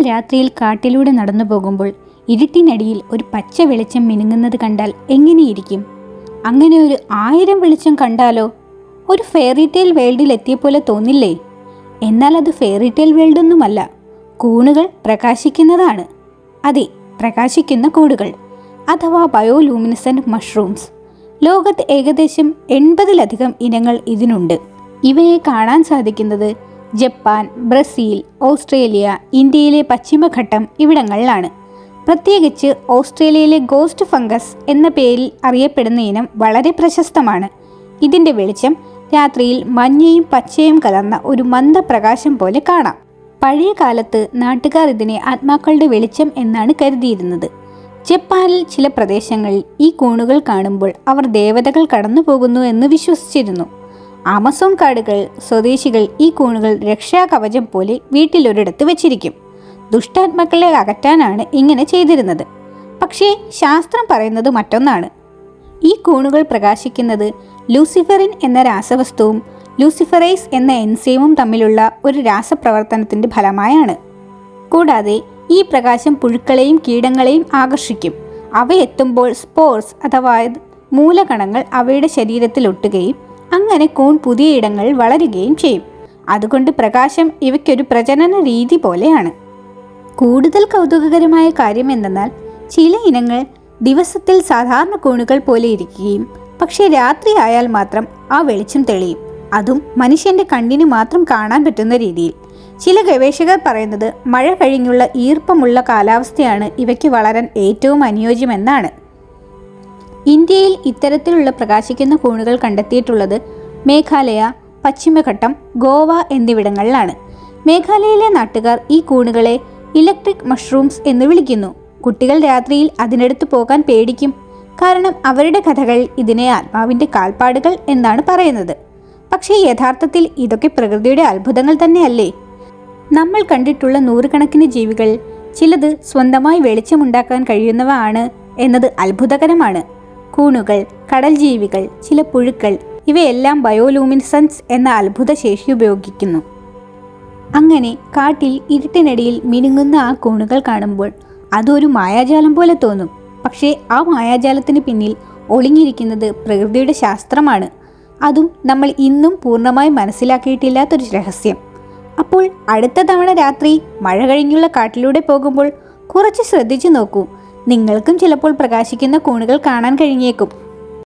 രാത്രിയിൽ കാട്ടിലൂടെ നടന്നു പോകുമ്പോൾ ഇരുട്ടിനടിയിൽ ഒരു പച്ച വെളിച്ചം മിനുങ്ങുന്നത് കണ്ടാൽ എങ്ങനെയിരിക്കും? അങ്ങനെ ഒരു ആയിരം വെളിച്ചം കണ്ടാലോ? ഒരു ഫെയറി വേൾഡിൽ എത്തിയ പോലെ തോന്നില്ലേ? എന്നാൽ അത് ഫെയറി ടെയിൽ വേൾഡൊന്നുമല്ല കൂണുകൾ പ്രകാശിക്കുന്നതാണ്. അതെ പ്രകാശിക്കുന്ന കൂടുകൾ. അഥവാ ബയോലൂമിനസെന്റ് മഷ്റൂംസ് ലോകത്ത് ഏകദേശം എൺപതിലധികം ഇനങ്ങൾ ഇതിനുണ്ട്. ഇവയെ കാണാൻ സാധിക്കുന്നത് ജപ്പാൻ ബ്രസീൽ ഓസ്ട്രേലിയ ഇന്ത്യയിലെ പശ്ചിമഘട്ടം ഇവിടങ്ങളിലാണ്. പ്രത്യേകിച്ച് ഓസ്ട്രേലിയയിലെ ഗോസ്റ്റ് ഫംഗസ് എന്ന പേരിൽ അറിയപ്പെടുന്ന ഇനം വളരെ പ്രശസ്തമാണ്. ഇതിന്റെ വെളിച്ചം രാത്രിയിൽ മഞ്ഞയും പച്ചയും കലർന്ന ഒരു മന്ദപ്രകാശം പോലെ കാണാം. പഴയ കാലത്ത് നാട്ടുകാർ ഇതിനെ ആത്മാക്കളുടെ വെളിച്ചം എന്നാണ് കരുതിയിരുന്നത്. ജപ്പാനിൽ ചില പ്രദേശങ്ങളിൽ ഈ കൂണുകൾ കാണുമ്പോൾ അവർ ദേവതകൾ കടന്നു പോകുന്നു എന്ന് വിശ്വസിച്ചിരുന്നു. ആമസോൺ കാടുകൾ സ്വദേശികൾ ഈ കൂണുകൾ രക്ഷാകവചം പോലെ വീട്ടിലൊരിടത്ത് വെച്ചിരിക്കും. ദുഷ്ടാത്മാക്കളെ അകറ്റാനാണ് ഇങ്ങനെ ചെയ്തിരുന്നത്. പക്ഷേ ശാസ്ത്രം പറയുന്നത് മറ്റൊന്നാണ്. ഈ കൂണുകൾ പ്രകാശിക്കുന്നത് ലൂസിഫറിൻ എന്ന രാസവസ്തുവും ലൂസിഫറൈസ് എന്ന എൻസൈമും തമ്മിലുള്ള ഒരു രാസപ്രവർത്തനത്തിന്റെ ഫലമായാണ്. കൂടാതെ ഈ പ്രകാശം പുഴുക്കളെയും കീടങ്ങളെയും ആകർഷിക്കും. അവയെത്തുമ്പോൾ സ്പോർസ് അഥവാ മൂലകണങ്ങൾ അവയുടെ ശരീരത്തിൽ ഒട്ടുകയും അങ്ങനെ കൂൺ പുതിയ ഇടങ്ങൾ വളരുകയും ചെയ്യും. അതുകൊണ്ട് പ്രകാശം ഇവയ്ക്കൊരു പ്രജനന രീതി പോലെയാണ്. കൂടുതൽ കൗതുകകരമായ കാര്യം എന്തെന്നാൽ ചില ഇനങ്ങൾ ദിവസത്തിൽ സാധാരണ കൂണുകൾ പോലെ ഇരിക്കുകയും പക്ഷേ രാത്രി ആയാൽ മാത്രം ആ വെളിച്ചം തെളിയും. അതും മനുഷ്യന്റെ കണ്ണിന് മാത്രം കാണാൻ പറ്റുന്ന രീതിയിൽ. ചില ഗവേഷകർ പറയുന്നത് മഴ കഴിഞ്ഞുള്ള ഈർപ്പമുള്ള കാലാവസ്ഥയാണ് ഇവയ്ക്ക് വളരാൻ ഏറ്റവും അനുയോജ്യമെന്നാണ്. ഇന്ത്യയിൽ ഇത്തരത്തിലുള്ള പ്രകാശിക്കുന്ന കൂണുകൾ കണ്ടെത്തിയിട്ടുള്ളത് മേഘാലയ പശ്ചിമഘട്ടം ഗോവ എന്നിവിടങ്ങളിലാണ്. മേഘാലയയിലെ നാട്ടുകാർ ഈ കൂണുകളെ ഇലക്ട്രിക് മഷ്റൂംസ് എന്ന് വിളിക്കുന്നു. കുട്ടികൾ രാത്രിയിൽ അതിനടുത്ത് പോകാൻ പേടിക്കും. കാരണം അവരുടെ കഥകൾ ഇതിനെ ആത്മാവിന്റെ കാൽപ്പാടുകൾ എന്നാണ് പറയുന്നത്. പക്ഷേ യഥാർത്ഥത്തിൽ ഇതൊക്കെ പ്രകൃതിയുടെ അത്ഭുതങ്ങൾ തന്നെയല്ലേ? നമ്മൾ കണ്ടിട്ടുള്ള നൂറുകണക്കിന് ജീവികൾ ചിലത് സ്വന്തമായി വെളിച്ചമുണ്ടാക്കാൻ കഴിയുന്നവ ആണ് എന്നത് അത്ഭുതകരമാണ്. കൂണുകൾ കടൽ ജീവികൾ ചില പുഴുക്കൾ ഇവയെല്ലാം ബയോലൂമിനസൻസ് എന്ന അത്ഭുത ശേഷി ഉപയോഗിക്കുന്നു. അങ്ങനെ കാട്ടിൽ ഇരുട്ടിനടിയിൽ മിനുങ്ങുന്ന ആ കൂണുകൾ കാണുമ്പോൾ അതൊരു മായാജാലം പോലെ തോന്നും. പക്ഷേ ആ മായാജാലത്തിന് പിന്നിൽ ഒളിഞ്ഞിരിക്കുന്നത് പ്രകൃതിയുടെ ശാസ്ത്രമാണ്. അതും നമ്മൾ ഇന്നും പൂർണമായി മനസ്സിലാക്കിയിട്ടില്ലാത്തൊരു രഹസ്യം. അപ്പോൾ അടുത്ത തവണ രാത്രി മഴ കഴിഞ്ഞുള്ള കാട്ടിലൂടെ പോകുമ്പോൾ കുറച്ച് ശ്രദ്ധിച്ചു നോക്കൂ. നിങ്ങൾക്കും ചിലപ്പോൾ പ്രകാശിക്കുന്ന കൂണുകൾ കാണാൻ കഴിഞ്ഞേക്കും.